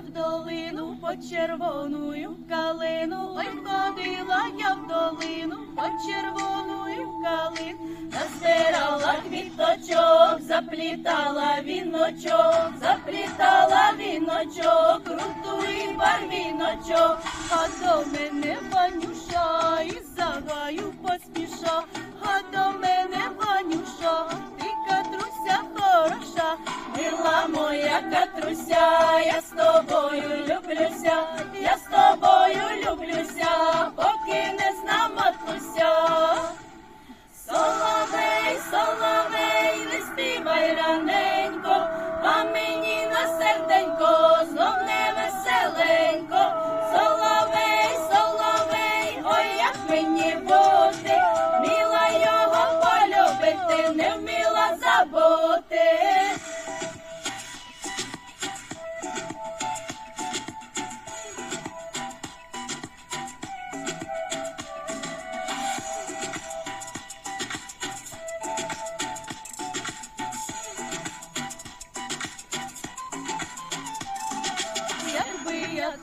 в долину по червоную калину, ой, ходила я в долину по червоную калину, назбирала квіточок, заплітала віночок, заплітала віночок, крутий барвіночок, а до мене Ванюша і загаю поспіша, катруся, я з тобою люблюся, я з тобою люблюся, поки не знаматуся. Соловей, соловей, не співай раненько, а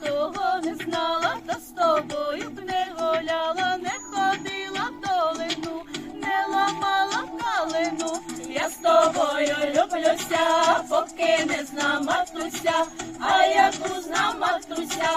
того не знала, та з тобою б не гуляла, не ходила в долину, не ламала калину. Я з тобою люблюся, поки не знаматуся, а як узнаматуся,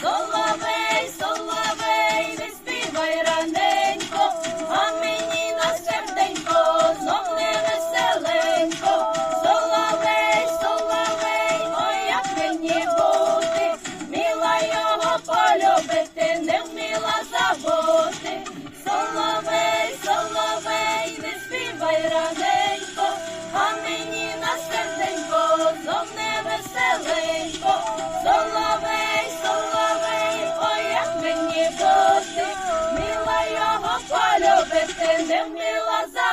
Соловей, соловей, не співай раненько, а мені на знов не веселенько. Соловей, соловей, ой, як мені бути, міла його полюбити, не вміла забути. Deus é meu azar.